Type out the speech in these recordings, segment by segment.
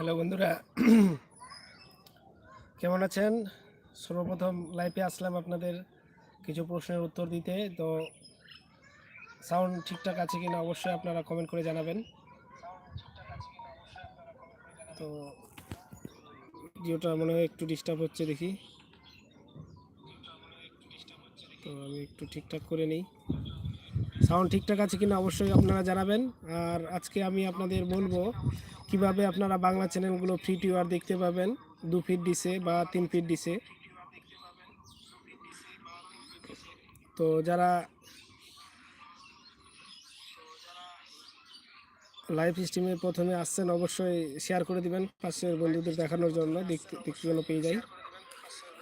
Hello বন্ধুরা। কেমন আছেন? সর্বপ্রথম লাইভে আসলাম আপনাদের কিছু প্রশ্নের উত্তর দিতে। তো সাউন্ড ঠিকঠাক আছে কিনা অবশ্যই আপনারা কমেন্ট করে জানাবেন। তো জিওটা মনে হয় একটু ডিস্টার্ব হচ্ছে দেখি। তো আমি একটু ঠিকঠাক করে নিই। সাউন্ড ঠিকঠাক আছে কিনা অবশ্যই আপনারা জানাবেন। আর আজকে আমি আপনাদের বলব কীভাবে আপনারা বাংলা চ্যানেলগুলো ফ্রি টিউর দেখতে পাবেন, দু ফিট ডিসে বা তিন ফিট ডিসে তো যারা লাইভ স্ট্রিমে প্রথমে আসছেন, অবশ্যই শেয়ার করে দিবেন পাশের বন্ধুদের দেখানোর জন্য, দেখতে যেন পেয়ে যায়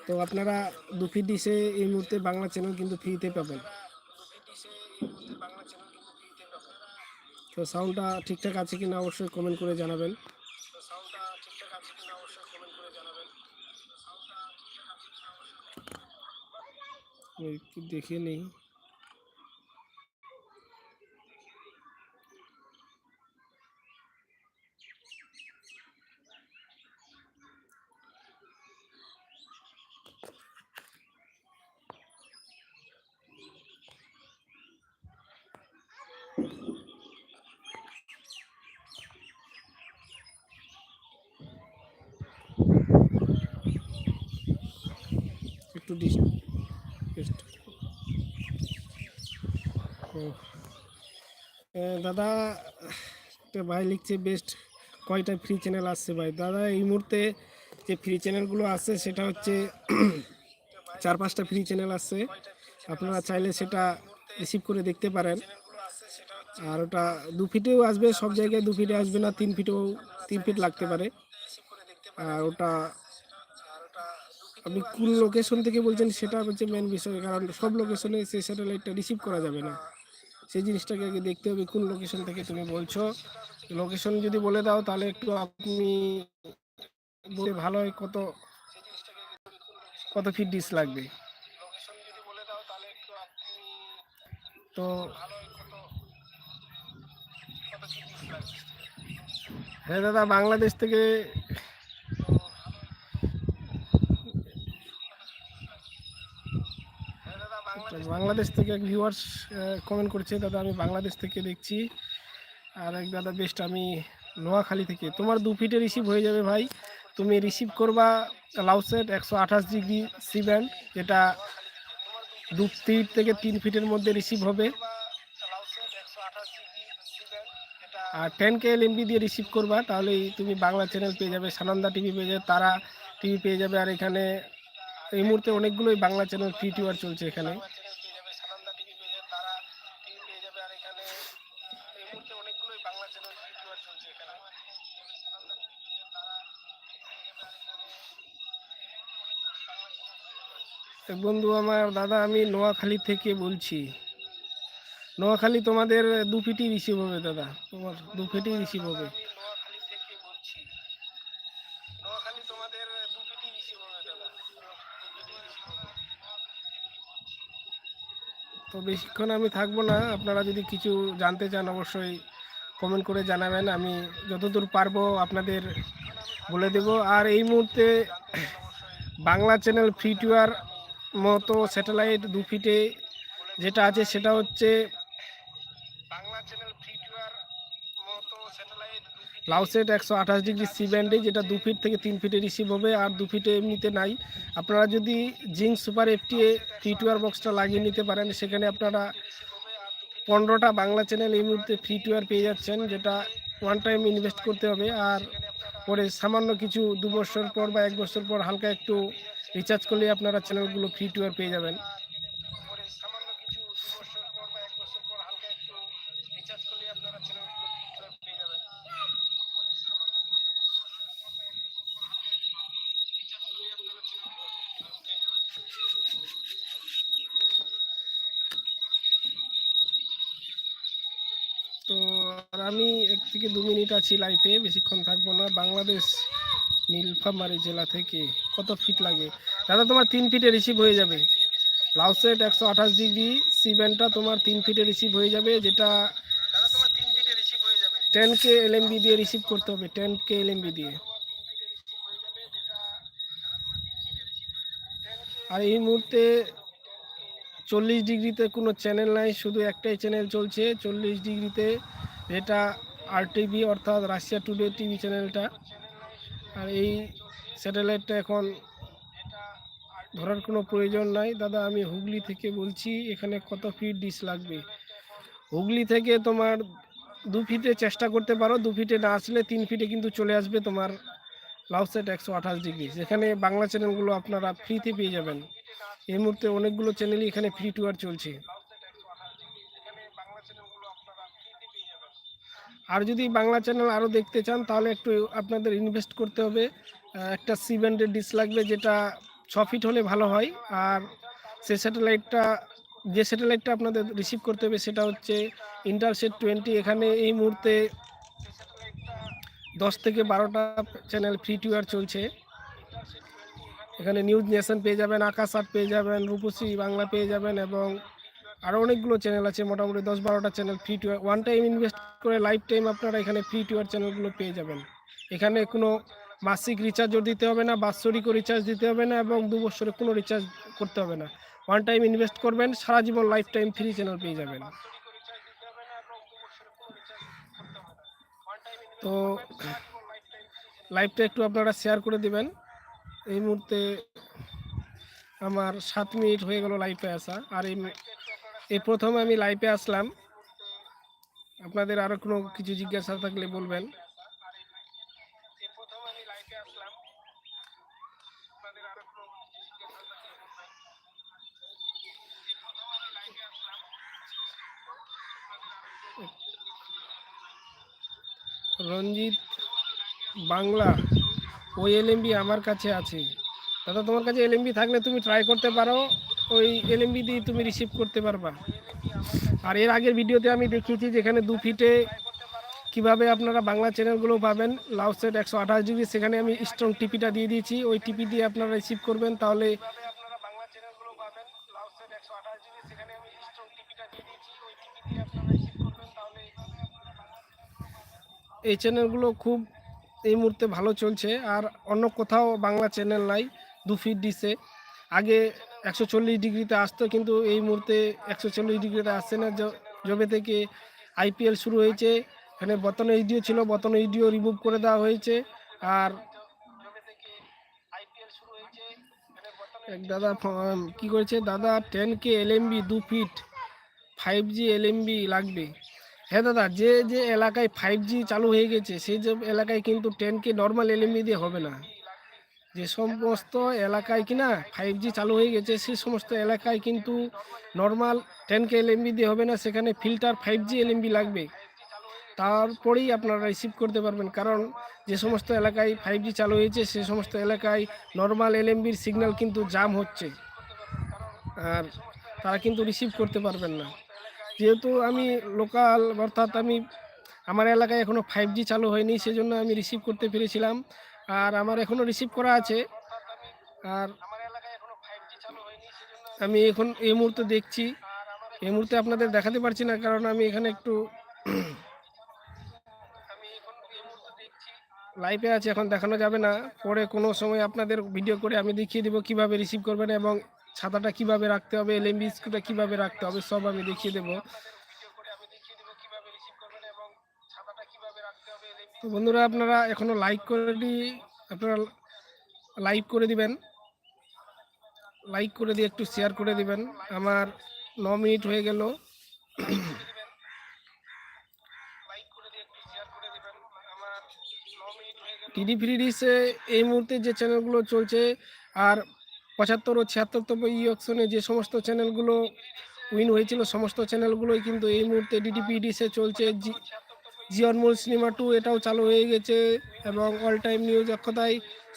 তো আপনারা দু ফিট ডিসে এই মুহূর্তে বাংলা চ্যানেল কিন্তু ফ্রিতে পাবেন। তো সাউন্ডটা ঠিকঠাক আছে কি না অবশ্যই কমেন্ট করে জানাবেন। দেখে নেই। একটু ও। দাদা ভাই লিখছে বেস্ট কয়টা ফ্রি চ্যানেল আসছে ভাই? দাদা, এই মুহূর্তে যে ফ্রি চ্যানেলগুলো আছে সেটা হচ্ছে চার পাঁচটা ফ্রি চ্যানেল আছে আপনারা চাইলে সেটা রিসিভ করে দেখতে পারেন। আর ওটা দু ফিটেও আসবে, সব জায়গায় দু ফিটে আসবে না, তিন ফিটেও তিন ফিট লাগতে পারে। আর ওটা আপনি কোন লোকেশন থেকে বলছেন সেটা হচ্ছে মেন বিষয়, কারণ সব লোকেশনে সেই স্যাটেলাইটটা রিসিভ করা যাবে না। সেই জিনিসটাকে আগে দেখতে হবে কোন লোকেশন থেকে তুমি বলছো। লোকেশন যদি বলে দাও তাহলে একটু আপনি বলে ভালো হয় কত কত ফিট ডিস লাগবে। তো হ্যাঁ দাদা, বাংলাদেশ থেকে বাংলাদেশ থেকে এক ভিউয়ার্স কমেন্ট করছে, দাদা, আমি বাংলাদেশ থেকে দেখছি। আর এক দাদা বেস্ট আমি নোয়াখালী থেকে। তোমার দু ফিটে রিসিভ হয়ে যাবে ভাই। তুমি রিসিভ করবা লাউসেট একশো আঠাশ ডিগ্রি সি ব্যান্ড যেটা দু ফিট থেকে তিন ফিটের মধ্যে রিসিভ হবে। আর টেন কে এল এমবি দিয়ে রিসিভ করবা, তাহলেই তুমি বাংলা চ্যানেল পেয়ে যাবে, সানন্দা টিভি পেয়ে যাবে, তারা টিভি পেয়ে যাবে। আর এখানে এই মুহূর্তে অনেকগুলোই বাংলা চ্যানেল ফ্রি টিউর চলছে এখানে। বন্ধু আমার দাদা আমি নোয়াখালী থেকে বলছি। নোয়াখালী তোমাদের দু ফিটই রিসিভ হবে দাদা। তোমার দু ফিটই রিসিভ হবে। তো বেশিক্ষণ আমি থাকব না। আপনারা যদি কিছু জানতে চান অবশ্যই কমেন্ট করে জানাবেন। আমি যতদূর পারব আপনাদের বলে দেব। আর এই মুহূর্তে বাংলা চ্যানেল ফ্রি টুয়ার মতো স্যাটেলাইট দু ফিটে যেটা আছে সেটা হচ্ছে লাউসেট একশো আঠাশ ডিগ্রি সি ব্যান্ডে যেটা দু ফিট থেকে তিন ফিটে রিসিভ হবে আর দু ফিটে এমনিতে নাই। আপনারা যদি zinc super FTA free to air বক্সটা লাগিয়ে নিতে পারেন সেখানে আপনারা পনেরোটা বাংলা চ্যানেল এই মুহূর্তে ফ্রি টুয়ার পেয়ে যাচ্ছেন যেটা ওয়ান টাইম ইনভেস্ট করতে হবে। আর পরে সামান্য কিছু দু বছর পর বা এক বছর পর হালকা একটু রিচার্জ করলে আপনারা চ্যানেলগুলো ফ্রি টুয়ার পেয়ে যাবেন। তো আর আমি এক থেকে দু মিনিট আছি লাইফে বেশিক্ষণ থাকব না। বাংলাদেশ নীলফামারী জেলা থেকে কত ফিট লাগে? দাদা, তোমার তিন ফিটে রিসিভ হয়ে যাবে। লাউসেট একশো আঠাশ ডিগ্রি সি ব্যান্ডটা তোমার তিন ফিটে রিসিভ হয়ে যাবে, যেটা টেন কে এলএমবি দিয়ে রিসিভ করতে হবে টেন কে এলএমবি দিয়ে। আর এই মুহূর্তে চল্লিশ ডিগ্রিতে কোনো চ্যানেল নাই, শুধু একটাই চ্যানেল চলছে, চল্লিশ ডিগ্রিতে এটা আর টিভি অর্থাৎ রাশিয়া টুডে টিভি চ্যানেলটা আর এই স্যাটেলাইটটা এখন ধরার কোনো প্রয়োজন নাই। দাদা, আমি হুগলি থেকে বলছি, এখানে কত ফিট ডিশ লাগবে? হুগলি থেকে তোমার দু ফিটে চেষ্টা করতে পারো, দু ফিটে না আসলে তিন ফিটে কিন্তু চলে আসবে তোমার লাউসেট একশো আঠাশ ডিগ্রি যেখানে বাংলা চ্যানেলগুলো আপনারা ফ্রিতে পেয়ে যাবেন। এই মুহূর্তে অনেকগুলো চ্যানেলই এখানে ফ্রি টু আর চলছে। আর যদি বাংলা চ্যানেল আরও দেখতে চান, তাহলে একটু আপনাদের ইনভেস্ট করতে হবে। একটা সি ব্যান্ডের ডিশ লাগবে যেটা ছ ফিট হলে ভালো হয়। আর সে স্যাটেলাইটটা যে স্যাটেলাইটটা আপনাদের রিসিভ করতে হবে সেটা হচ্ছে ইন্টারসেট টোয়েন্টি এখানে এই মুহূর্তে দশ থেকে বারোটা চ্যানেল ফ্রি টু আর চলছে। এখানে নিউজ নেশন পেয়ে যাবেন, আকাশ আট পেয়ে যাবেন, রূপশ্রী বাংলা পেয়ে যাবেন এবং আরও অনেকগুলো চ্যানেল আছে, মোটামুটি দশ বারোটা channel free to one time invest করে লাইফ টাইম আপনারা এখানে ফ্রি টু চ্যানেলগুলো পেয়ে যাবেন। এখানে কোনো মাসিক রিচার্জও দিতে হবে না বাৎসরিকও রিচার্জ দিতে হবে না এবং দু বছরে কোনো রিচার্জ করতে হবে না। ওয়ান টাইম ইনভেস্ট করবেন, সারা জীবন লাইফ টাইম ফ্রি চ্যানেল পেয়ে যাবেন। তো লাইভটা একটু আপনারা শেয়ার করে দিবেন। এই মুহূর্তে আমার সাত মিনিট হয়ে গেল লাইভে আসা, আর এই এই প্রথম আমি লাইভে আসলাম। আপনাদের আরও কোনো কিছু জিজ্ঞাসা থাকলে বলবেন। রঞ্জিত, বাংলা, ওই এলএমবি আমার কাছে আছে। দাদা, তোমার কাছে এলএমবি থাকলে তুমি ট্রাই করতে পারো। ওই এলএমবি দিয়ে তুমি রিসিভ করতে পারবা। আর এর আগের ভিডিওতে আমি দেখিয়েছি যেখানে দু ফিটে কীভাবে আপনারা বাংলা চ্যানেলগুলো পাবেন। লাউ সেট একশো আঠাশ ডিগ্রি সেখানে আমি স্ট্রং টিপিটা দিয়ে দিয়েছি। ওই টিপি দিয়ে আপনারা রিসিভ করবেন, তাহলে এই চ্যানেলগুলো খুব এই মুহূর্তে ভালো চলছে। আর অন্য কোথাও বাংলা চ্যানেল নাই, দু ফিট ডিসে আগে একশো চল্লিশ ডিগ্রিতে আসতো, কিন্তু এই মুহূর্তে একশো চল্লিশ ডিগ্রিতে আসছে না। যবে থেকে আইপিএল শুরু হয়েছে, এখানে বতন এইচডিও ছিল বতন এইচডিও রিমুভ করে দেওয়া হয়েছে। আর দাদা কি করেছে? দাদা টেন কে এলএমবি দু ফিট ফাইভ জি এলএমবি লাগবে। হ্যাঁ দাদা, যে যে এলাকায় ফাইভ জি চালু হয়ে গেছে সেই যে এলাকায় কিন্তু টেন কে নর্মাল এলএমবি দিয়ে হবে না। যে সমস্ত এলাকায় কিনা ফাইভ জি চালু হয়ে গেছে, সে সমস্ত এলাকায় কিন্তু normal ten K L LMB দিয়ে হবে না, সেখানে filter five G L LMB লাগবে। তারপরেই আপনারা রিসিভ করতে পারবেন, কারণ যে সমস্ত এলাকায় ফাইভ জি চালু হয়েছে, সে সমস্ত এলাকায় নর্মাল এল এলএমবির সিগন্যাল কিন্তু জাম হচ্ছে। আর তারা কিন্তু রিসিভ করতে পারবেন না। যেহেতু আমি লোকাল অর্থাৎ আমি, আমার এলাকায় এখনও ফাইভ জি চালু হয়নি, সেজন্য আমি রিসিভ করতে পেরেছিলাম। আর আমার এখনও রিসিভ করা আছে। আর আমি এখন এই মুহূর্তে দেখছি। এই মুহূর্তে আপনাদের দেখাতে পারছি না, কারণ আমি এখানে একটু লাইভে আছে, এখন দেখানো যাবে না। পরে কোনো সময় আপনাদের ভিডিও করে আমি দেখিয়ে দেবো কীভাবে রিসিভ করবেন এবং ছাতাটা কীভাবে রাখতে হবে এলএমবি স্ক্রুটা কীভাবে রাখতে হবে, সব আমি দেখিয়ে দেবো। তো বন্ধুরা, আপনারা এখনও লাইক করে দি, আপনারা লাইক করে দিবেন। লাইক করে দিয়ে একটু শেয়ার করে দিবেন। আমার ন মিনিট হয়ে গেল। টিডি ফ্রি ডিসে এই মুহূর্তে যে চ্যানেলগুলো চলছে, আর পঁচাত্তর ও ছিয়াত্তরতম ই অকশনে যে সমস্ত চ্যানেলগুলো উইন হয়েছিল, সমস্ত চ্যানেলগুলোই কিন্তু এই মুহূর্তে ডিডিপি ডিসে চলছে। জি জি সিনেমা টু এটাও চালু হয়ে গেছে এবং অল টাইম নিউজ এক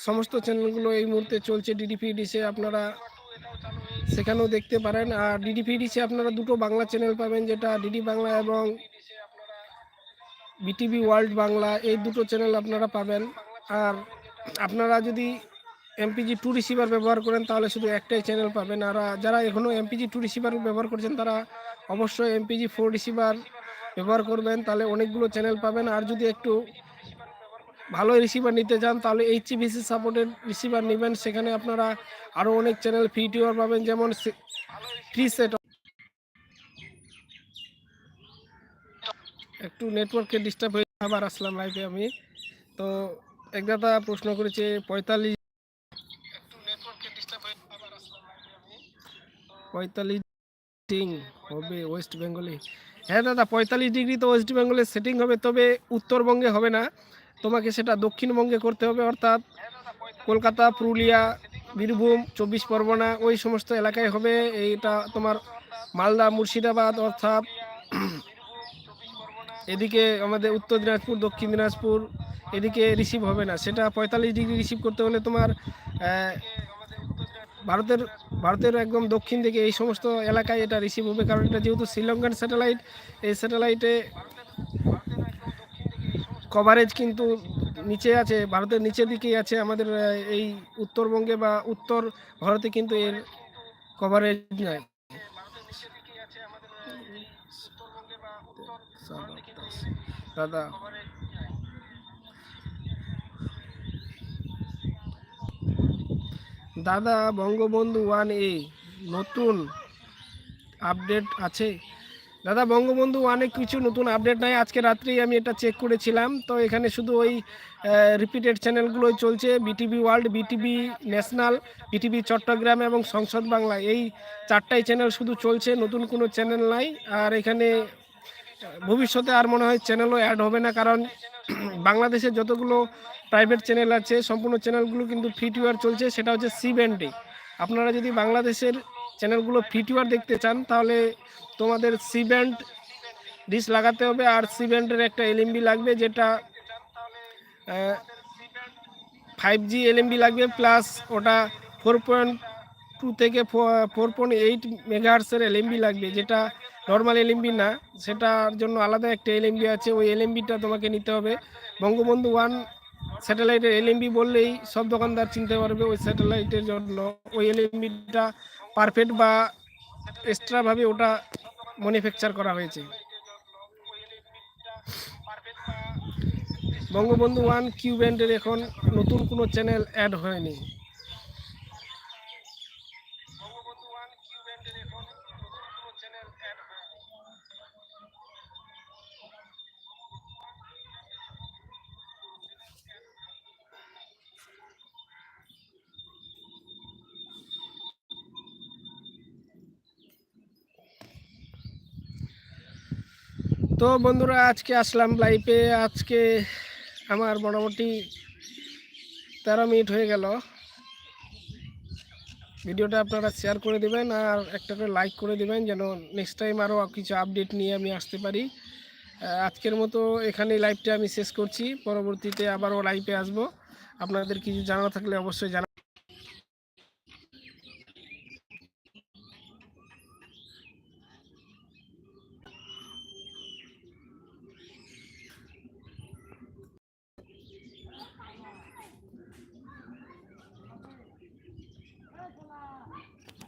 সমস্ত চ্যানেলগুলো এই মুহূর্তে চলছে ডিডিপি ডিসে আপনারা সেখানেও দেখতে পারেন। আর ডিডিপি ডিসে আপনারা দুটো বাংলা চ্যানেল পাবেন, যেটা ডিডি বাংলা এবং বিটিভি ওয়ার্ল্ড বাংলা এই দুটো চ্যানেল আপনারা পাবেন। আর আপনারা যদি এমপিজি টু রিসিভার ব্যবহার করেন, তাহলে শুধু একটাই চ্যানেল পাবেন। আর যারা এখনও এমপিজি টু রিসিভার ব্যবহার করছেন, তারা অবশ্যই এমপিজি ফোর রিসিভার ব্যবহার করবেন, তাহলে অনেকগুলো চ্যানেল পাবেন। আর যদি একটু ভালো রিসিভার নিতে চান, তাহলে এইচবিসি সাপোর্টেড রিসিভার নেবেন। সেখানে আপনারা আরও অনেক চ্যানেল ফ্রি টিউর পাবেন, যেমন ফ্রি সেট একটু নেটওয়ার্কে ডিস্টার্ব হয়ে আবার আসলাম লাইভে আমি। তো এক দাদা প্রশ্ন করেছে, পঁয়তাল্লিশ পঁয়তাল্লিশ হবে ওয়েস্ট বেঙ্গলে হ্যাঁ দাদা, পঁয়তাল্লিশ ডিগ্রি তো ওয়েস্ট বেঙ্গলে সেটিং হবে, তবে উত্তরবঙ্গে হবে না। তোমাকে সেটা দক্ষিণবঙ্গে করতে হবে, অর্থাৎ কলকাতা, পুরুলিয়া, বীরভূম, চব্বিশ পরগনা, ওই সমস্ত এলাকায় হবে। এইটা তোমার মালদা, মুর্শিদাবাদ, অর্থাৎ এদিকে আমাদের উত্তর দিনাজপুর, দক্ষিণ দিনাজপুর, এদিকে রিসিভ হবে না। সেটা পঁয়তাল্লিশ ডিগ্রি রিসিভ করতে হলে তোমার ভারতের ভারতের একদম দক্ষিণ দিকে এই সমস্ত এলাকায় এটা রিসিভ হবে। কারণ এটা যেহেতু শ্রীলঙ্কান স্যাটেলাইট এই স্যাটেলাইটে কভারেজ কিন্তু নিচে আছে ভারতের নিচের দিকেই আছে। আমাদের এই উত্তরবঙ্গে বা উত্তর ভারতে কিন্তু এর কভারেজ নাই। দাদা দাদা, বঙ্গবন্ধু ওয়ান এ নতুন আপডেট আছে। দাদা, বঙ্গবন্ধু ওয়ানে কিছু নতুন আপডেট নাই। আজকে রাত্রেই আমি এটা চেক করেছিলাম। তো এখানে শুধু ওই রিপিটেড চ্যানেলগুলোই চলছে। BTV world BTV national BTV Chattogram এবং সংসদ বাংলা এই চারটাই চ্যানেল শুধু চলছে, নতুন কোনো চ্যানেল নাই। আর এখানে ভবিষ্যতে আর মনে হয় চ্যানেলও অ্যাড হবে না। কারণ বাংলাদেশের যতগুলো প্রাইভেট চ্যানেল আছে, সম্পূর্ণ চ্যানেলগুলো কিন্তু ফ্রি চলছে, সেটা হচ্ছে সি ব্যান্ডে আপনারা যদি বাংলাদেশের চ্যানেলগুলো ফ্রি দেখতে চান, তাহলে তোমাদের সি ব্যান্ড ডিশ লাগাতে হবে, আর সি ব্যান্ডের একটা এলএমবি লাগবে, যেটা ফাইভ জি এলএমবি লাগবে প্লাস ওটা ফোর পয়েন্ট টু থেকে ফোর পয়েন্ট এইট মেগাহার্সের এলএমবি লাগবে, যেটা নর্মাল এলএমবি না, সেটার জন্য আলাদা একটা এলএমবি আছে, ওই এলএমবিটা তোমাকে নিতে হবে। বঙ্গবন্ধু ওয়ান স্যাটেলাইটের এলএমবি বললেই সব দোকানদার চিনতে পারবে ওই স্যাটেলাইটের জন্য। ওই এলএমবিটা পারফেক্ট বা এক্সট্রাভাবে ওটা ম্যানুফ্যাকচার করা হয়েছে। বঙ্গবন্ধু ওয়ান কিউ ব্যান্ডের এখন নতুন কোনো চ্যানেল অ্যাড হয়নি। তো বন্ধুরা, আজকে আসলাম লাইভে আজকে আমার মোটামুটি তেরো মিনিট হয়ে গেল। ভিডিওটা আপনারা শেয়ার করে দেবেন আর একটা করে লাইক করে দেবেন যেন নেক্সট টাইম আরও কিছু আপডেট নিয়ে আমি আসতে পারি। আজকের মতো এখানেই লাইভটা আমি শেষ করছি। পরবর্তীতে আবারও লাইভে আসব। আপনাদের কিছু জানা থাকলে অবশ্যই জানা